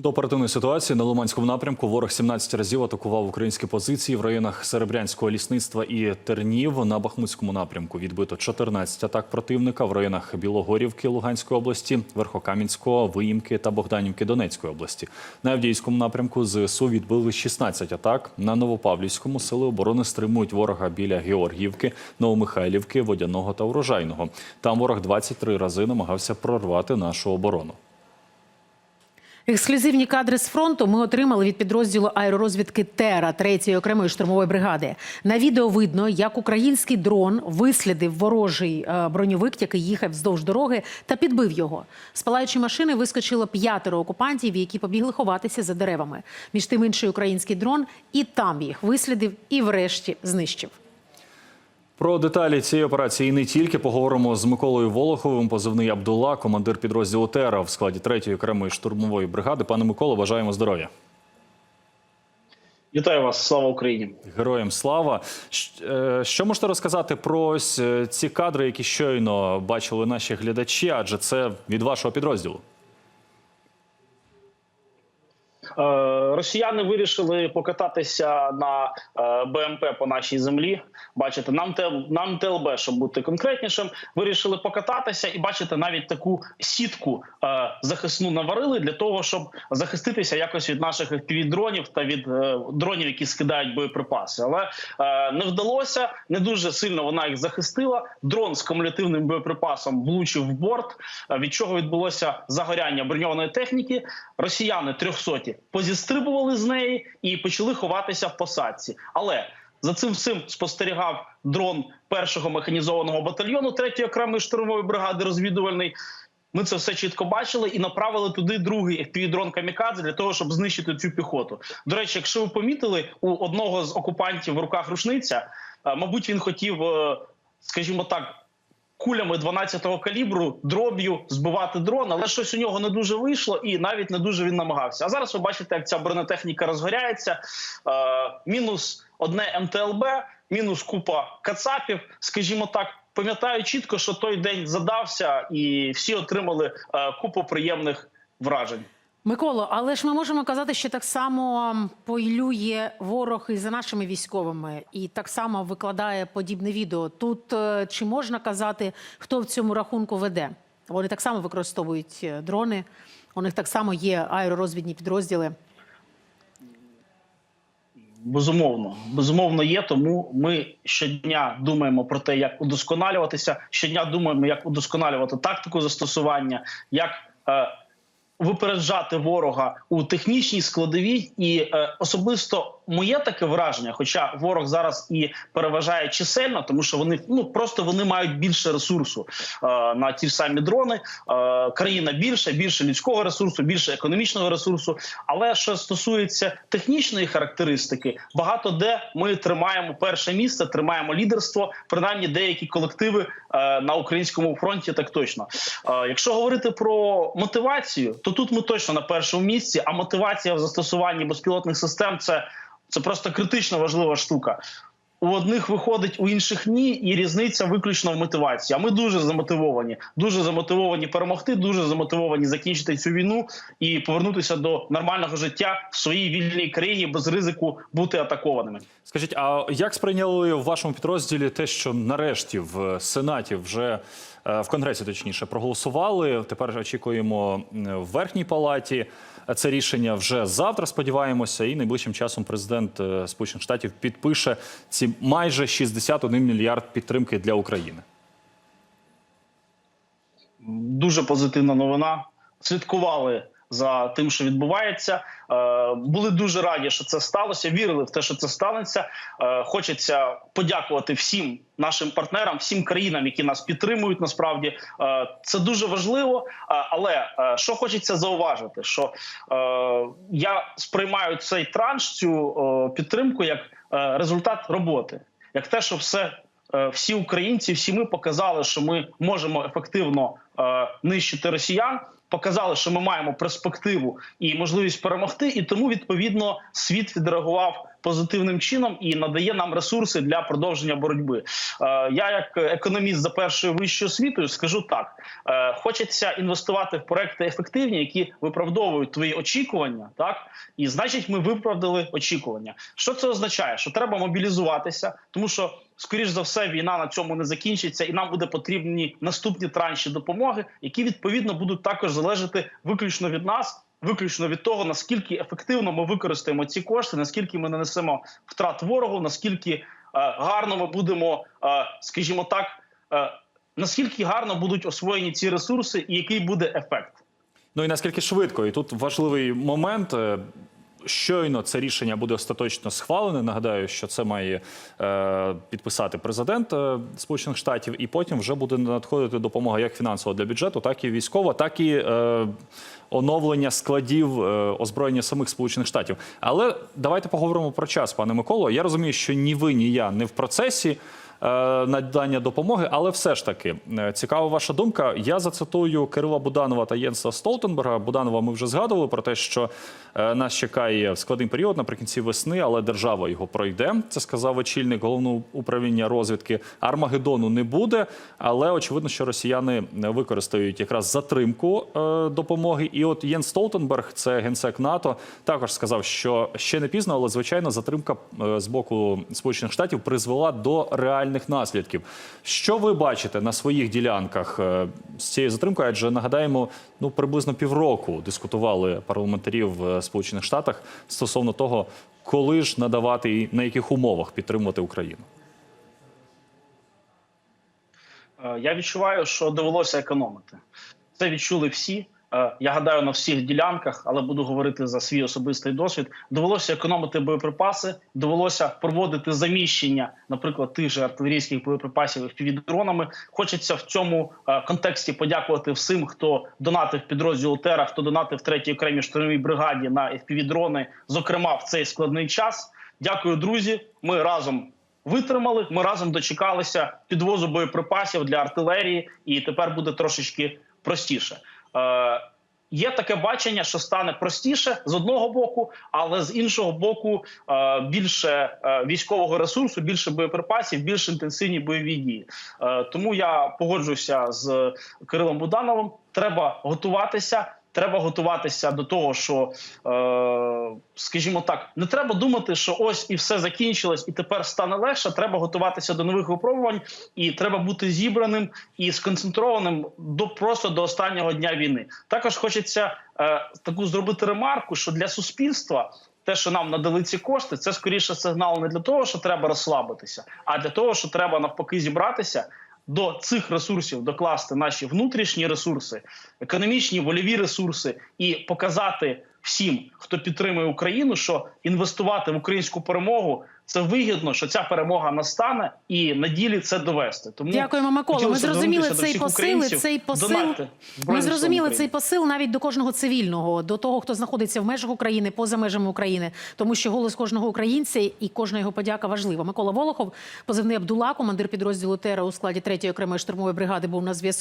До оперативної ситуації на Лиманському напрямку ворог 17 разів атакував українські позиції в районах Серебрянського лісництва і Тернів. На Бахмутському напрямку відбито 14 атак противника в районах Білогорівки Луганської області, Верхокам'янського, Виїмки та Богданівки Донецької області. На Авдіївському напрямку ЗСУ відбили 16 атак. На Новопавлівському сили оборони стримують ворога біля Георгіївки, Новомихайлівки, Водяного та Урожайного. Там ворог 23 рази намагався прорвати нашу оборону. Ексклюзивні кадри з фронту ми отримали від підрозділу аеророзвідки Тера 3-ї окремої штурмової бригади. На відео видно, як український дрон вислідив ворожий е, броньовик, який їхав вздовж дороги, та підбив його. З палаючої машини вискочило п'ятеро окупантів, які побігли ховатися за деревами. Між тим інший український дрон і там їх вислідив і врешті знищив. Про деталі цієї операції не тільки поговоримо з Миколою Волоховим, позивний Абдула, командир підрозділу ТЕРА в складі 3-ї окремої штурмової бригади. Пане Миколо, бажаємо здоров'я. Вітаю вас, слава Україні! Героям слава. Е, Що можете розказати про ось е, ці кадри, які щойно бачили наші глядачі? Адже це від вашого підрозділу. Росіяни вирішили покататися на е, БМП по нашій землі. Бачите, нам те нам ТЛБ, щоб бути конкретнішим, вирішили покататися і бачите, навіть таку сітку е, захисну наварили для того, щоб захиститися якось від наших дронів та від е, дронів, які скидають боєприпаси. Але не вдалося, не дуже сильно вона їх захистила. Дрон з кумулятивним боєприпасом влучив в борт. Від чого відбулося загоряння броньованої техніки. Росіяни трьохсоті позістрибували з неї і почали ховатися в посадці. Але за цим всім спостерігав дрон першого механізованого батальйону 3-ї окремої штурмової бригади розвідувальний. Ми це все чітко бачили і направили туди другий FPV-дрон Камікадзе для того, щоб знищити цю піхоту. До речі, якщо ви помітили, у одного з окупантів в руках рушниця, е, мабуть, він хотів, е, скажімо так, кулями 12-го калібру дроб'ю збивати дрон, але щось у нього не дуже вийшло, і навіть не дуже він намагався. А зараз ви бачите, як ця бронетехніка розгоряється. Е, мінус одне МТЛБ, мінус купа кацапів, скажімо так. Пам'ятаю чітко, що той день задався, і всі отримали е, купу приємних вражень. Миколо, але ж ми можемо казати, що так само м, полює ворог і за нашими військовими, і так само викладає подібне відео. Тут е, чи можна казати, хто в цьому рахунку веде? Вони так само використовують е, дрони, у них так само є аеророзвідні підрозділи. Безумовно, безумовно є. Тому ми щодня думаємо про те, як удосконалюватися. Щодня думаємо, як удосконалювати тактику застосування, як е, випереджати ворога у технічній складовій, і е, особисто моє таке враження, хоча ворог зараз і переважає чисельно, тому що вони ну просто вони мають більше ресурсу е, на ті ж самі дрони. Е, країна більша, більше людського ресурсу, більше економічного ресурсу. Але що стосується технічної характеристики, багато де ми тримаємо перше місце, тримаємо лідерство. Принаймні, деякі колективи е, на українському фронті так точно. Е, якщо говорити про мотивацію, то тут ми точно на першому місці. А мотивація в застосуванні безпілотних систем це, це просто критично важлива штука. У одних виходить, у інших ні, і різниця виключно в мотивації. А ми дуже замотивовані, дуже замотивовані перемогти, дуже замотивовані закінчити цю війну і повернутися до нормального життя в своїй вільній країні без ризику бути атакованими. Скажіть, а як сприйняли в вашому підрозділі те, що нарешті в Сенаті вже в Конгресі, точніше, проголосували? Тепер очікуємо в верхній палаті це рішення вже завтра. Сподіваємося, і найближчим часом президент е, Сполучених Штатів підпише ці майже 61 мільярд підтримки для України. дуже позитивна новина. Слідкували за тим, що відбувається. Е, були дуже раді, що це сталося. Вірили в те, що це станеться. Е, хочеться подякувати всім нашим партнерам, всім країнам, які нас підтримують. Насправді Е, це дуже важливо. Але що хочеться зауважити, що я сприймаю цей транш, цю підтримку як результат роботи, як те, що все всі українці, всі ми показали, що ми можемо ефективно е, нищити росіян. Показали, що ми маємо перспективу і можливість перемогти, і тому відповідно світ відреагував позитивним чином і надає нам ресурси для продовження боротьби. Е, я, як економіст за першою вищою освітою, скажу так: е, хочеться інвестувати в проекти ефективні, які виправдовують твої очікування, так і значить, ми виправдали очікування. Що це означає? Що треба мобілізуватися, тому що. Скоріш за все, війна на цьому не закінчиться, і нам буде потрібні наступні транші допомоги, які відповідно будуть також залежати виключно від нас, виключно від того, наскільки ефективно ми використаємо ці кошти, наскільки ми нанесемо втрат ворогу, наскільки е, гарно ми будемо, е, скажімо так, е, наскільки гарно будуть освоєні ці ресурси, і який буде ефект. Ну і наскільки швидко, і тут важливий момент. Щойно це рішення буде остаточно схвалене. Нагадаю, що це має е, підписати президент е, Сполучених Штатів, і потім вже буде надходити допомога як фінансова для бюджету, так і військова, так і е, оновлення складів е, озброєння самих Сполучених Штатів. Але давайте поговоримо про час, пане Миколо. Я розумію, що ні ви, ні я не в процесі е, надання допомоги, але все ж таки е, цікава ваша думка. Я зацитую Кирила Буданова та Єнса Столтенберга. Буданова ми вже згадували про те, що нас чекає складний період наприкінці весни, але держава його пройде. Це сказав очільник головного управління розвідки. Армагеддону не буде, але очевидно, що росіяни використають якраз затримку допомоги. От Єн Столтенберг, це генсек НАТО, також сказав, що ще не пізно, але звичайно затримка е, з боку Сполучених Штатів призвела до реальних наслідків. Що ви бачите на своїх ділянках е, з цією затримкою? Адже нагадаємо, ну приблизно півроку дискутували парламентарі в Сполучених Штатах стосовно того, коли ж надавати і на яких умовах підтримувати Україну. Е, Я відчуваю, що довелося економити. Це відчули всі. Е, Я гадаю на всіх ділянках, але буду говорити за свій особистий досвід. Довелося економити боєприпаси, довелося проводити заміщення, наприклад, тих же артилерійських боєприпасів FPV-дронами. Хочеться в цьому е, контексті подякувати всім, хто донатив підрозділу Тера, хто донатив третій окремій штурмовій бригаді на FPV-дрони, зокрема в цей складний час. Дякую, друзі. Ми разом витримали. Ми разом дочекалися підвозу боєприпасів для артилерії, і тепер буде трошечки простіше. Е, Є таке бачення, що стане простіше з одного боку, але з іншого боку, е, більше е, військового ресурсу, більше боєприпасів, більш інтенсивні бойові дії. Тому я погоджуюся з Кирилом Будановим. Треба готуватися. Треба готуватися до того, що, е, скажімо так, не треба думати, що ось і все закінчилось, і тепер стане легше. Треба готуватися до нових випробувань, і треба бути зібраним і сконцентрованим до просто до останнього дня війни. Також хочеться е, таку зробити ремарку, що для суспільства. Те, що нам надали ці кошти, це скоріше сигнал не для того, що треба розслабитися, а для того, що треба навпаки зібратися до цих ресурсів докласти наші внутрішні ресурси, економічні, вольові ресурси і показати всім, хто підтримує Україну, що інвестувати в українську перемогу це вигідно, що ця перемога настане, і на ділі це довести. Тому Дякуємо, Микола. Ми зрозуміли цей посил. Цей посил ми зрозуміли цей посил навіть до кожного цивільного, до того, хто знаходиться в межах України, поза межами України, тому що голос кожного українця і кожна його подяка важлива. Микола Волохов, позивний Абдула, командир підрозділу Тера у складі 3-ї окремої штурмової бригади, був на зв'язку.